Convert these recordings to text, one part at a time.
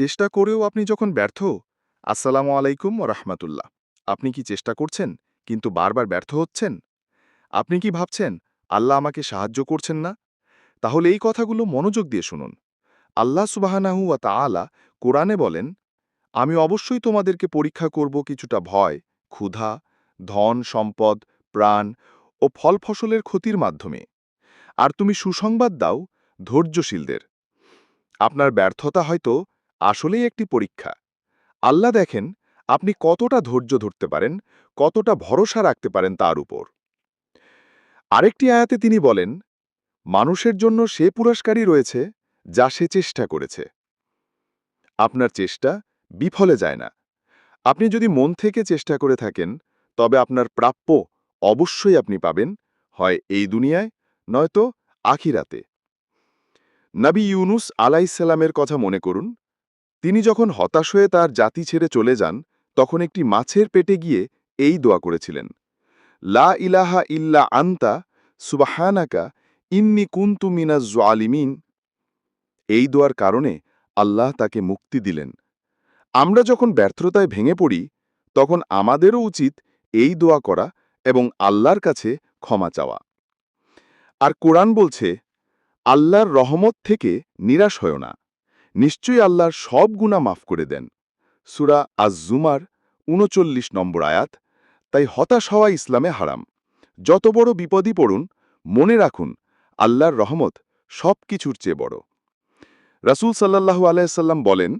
চেষ্টা করেও আপনি যখন ব্যর্থ, আসসালামু আলাইকুম ও রাহমাতুল্লাহ। আপনি কি চেষ্টা করছেন, কিন্তু বারবার ব্যর্থ হচ্ছেন? আপনি কি ভাবছেন, আল্লাহ আমাকে সাহায্য করছেন না? তাহলে এই কথাগুলো মনোযোগ দিয়ে শুনুন। আল্লাহ সুবাহানাহু ওয়া তাআলা কোরআনে বলেন, আমি অবশ্যই তোমাদেরকে পরীক্ষা করব কিছুটা ভয়, ক্ষুধা, ধন, সম্পদ, প্রাণ ও ফল ফসলের ক্ষতির মাধ্যমে। আর তুমি সুসংবাদ দাও ধৈর্যশীলদের। আপনার ব্যর্থতা হয়তো আসলেই একটি পরীক্ষা। আল্লাহ দেখেন আপনি কতটা ধৈর্য ধরতে পারেন, কতটা ভরসা রাখতে পারেন তার উপর। আরেকটি আয়াতে তিনি বলেন, মানুষের জন্য সে পুরস্কারই রয়েছে যা সে চেষ্টা করেছে। আপনার চেষ্টা বিফলে যায় না। আপনি যদি মন থেকে চেষ্টা করে থাকেন, তবে আপনার প্রাপ্য অবশ্যই আপনি পাবেন, হয় এই দুনিয়ায়, নয়তো আখিরাতে। নবী ইউনুস আলাইসাল্লামের কথা মনে করুন তিনি যখন হতাশ হয়ে তার জাতি ছেড়ে চলে যান, তখন একটি মাছের পেটে গিয়ে এই দোয়া করেছিলেন, লা ইলাহা ইল্লা আন্তা সুবাহানাকা ইন্নি কুন্তু মিনাজ জালিমিন। এই দোয়ার কারণে আল্লাহ তাকে মুক্তি দিলেন। আমরা যখন ব্যর্থতায় ভেঙে পড়ি, তখন আমাদেরও উচিত এই দোয়া করা এবং আল্লাহর কাছে ক্ষমা চাওয়া। আর কোরআন বলছে, আল্লাহর রহমত থেকে নিরাশ হয় না। নিশ্চয়ই আল্লাহর সব গুণা মাফ করে দেন। সুরা আজ জুমার উনচল্লিশ নম্বর আয়াত, তাই হতাশ হওয়া ইসলামে হারাম। যত বড় বিপদই পড়ুন, মনে রাখুন, আল্লাহর রহমত সব কিছুর চেয়ে বড়। রাসূল সাল্লাল্লাহু আলাইসাল্লাম বলেন,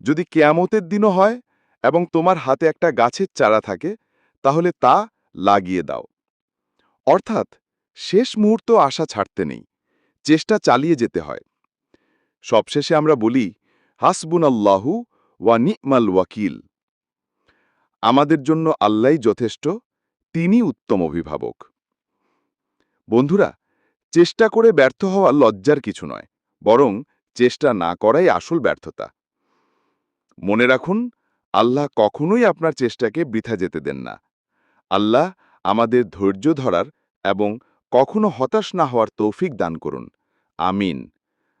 যদি কেয়ামতের দিনও হয় এবং তোমার হাতে একটা গাছের চারা থাকে, তাহলে তা লাগিয়ে দাও। অর্থাৎ, শেষ মুহূর্ত আশা ছাড়তে নেই, চেষ্টা চালিয়ে যেতে হয়। সবশেষে আমরা বলি হাসবুন আল্লাহু ওয়া নি'মাল ওয়াকিল। আমাদের জন্য আল্লাহ যথেষ্ট তিনি উত্তম অভিভাবক। বন্ধুরা, চেষ্টা করে ব্যর্থ হওয়া লজ্জার কিছু নয়, বরং চেষ্টা না করাই আসল ব্যর্থতা। মনে রাখুন, আল্লাহ কখনোই আপনার চেষ্টাকে বৃথা যেতে দেন না। আল্লাহ আমাদের ধৈর্য ধরার এবং কখনো হতাশ না হওয়ার তৌফিক দান করুন। আমিন।